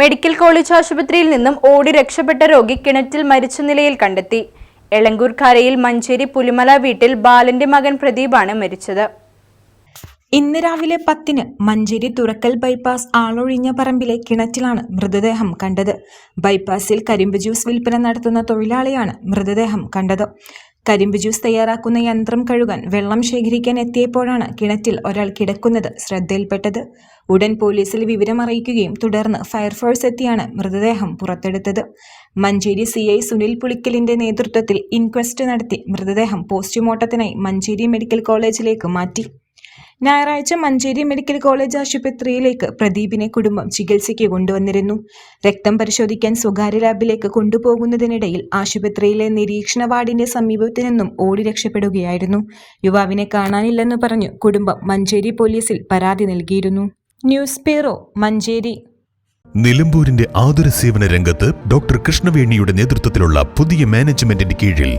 Medical college ആശുപത്രിയിൽ നിന്നും ഓടി രക്ഷപ്പെട്ട രോഗി കിണറ്റിൽ മരിച്ച നിലയിൽ കണ്ടെത്തി. എളങ്കൂർ കരയിൽ മഞ്ചേരി പുലിമല വീട്ടിൽ ബാലന്റെ മകൻ പ്രദീപാണ് മരിച്ചത്. ഇന്ന് രാവിലെ പത്തിന് മഞ്ചേരി തുറക്കൽ ബൈപ്പാസ് ആളൊഴിഞ്ഞ പറമ്പിലെ കിണറ്റിലാണ് മൃതദേഹം കണ്ടത്. ബൈപ്പാസിൽ കരിമ്പ് ജ്യൂസ് വിൽപ്പന നടത്തുന്ന തൊഴിലാളിയാണ് മൃതദേഹം കണ്ടത്. കരിമ്പ് ജ്യൂസ് തയ്യാറാക്കുന്ന യന്ത്രം കഴുകാൻ വെള്ളം ശേഖരിക്കാൻ എത്തിയപ്പോഴാണ് കിണറ്റിൽ ഒരാൾ കിടക്കുന്നത് ശ്രദ്ധയിൽപ്പെട്ടത്. ഉടൻ പോലീസിൽ വിവരം അറിയിക്കുകയും തുടർന്ന് ഫയർഫോഴ്സ് എത്തിയാണ് മൃതദേഹം പുറത്തെടുത്തത്. മഞ്ചേരി സി ഐ സുനിൽ പുളിക്കലിന്റെ നേതൃത്വത്തിൽ ഇൻക്വസ്റ്റ് നടത്തി മൃതദേഹം പോസ്റ്റ്മോർട്ടത്തിനായി മഞ്ചേരി മെഡിക്കൽ കോളേജിലേക്ക് മാറ്റി. ഞായറാഴ്ച മഞ്ചേരി മെഡിക്കൽ കോളേജ് ആശുപത്രിയിലേക്ക് പ്രദീപിനെ കുടുംബം ചികിത്സയ്ക്ക് കൊണ്ടുവന്നിരുന്നു. രക്തം പരിശോധിക്കാൻ സ്വകാര്യ ലാബിലേക്ക് കൊണ്ടുപോകുന്നതിനിടയിൽ ആശുപത്രിയിലെ നിരീക്ഷണ വാർഡിന്റെ സമീപത്തു നിന്നും ഓടി രക്ഷപ്പെടുകയായിരുന്നു. യുവാവിനെ കാണാനില്ലെന്ന് പറഞ്ഞു കുടുംബം മഞ്ചേരി പോലീസിൽ പരാതി നൽകിയിരുന്നു. News bureau Manjeri. നിലമ്പൂരിന്റെ ആതുര സേവന രംഗത്ത് ഡോക്ടർ കൃഷ്ണവേണിയുടെ നേതൃത്വത്തിലുള്ള പുതിയ മാനേജ്മെന്റിന്റെ കീഴിൽ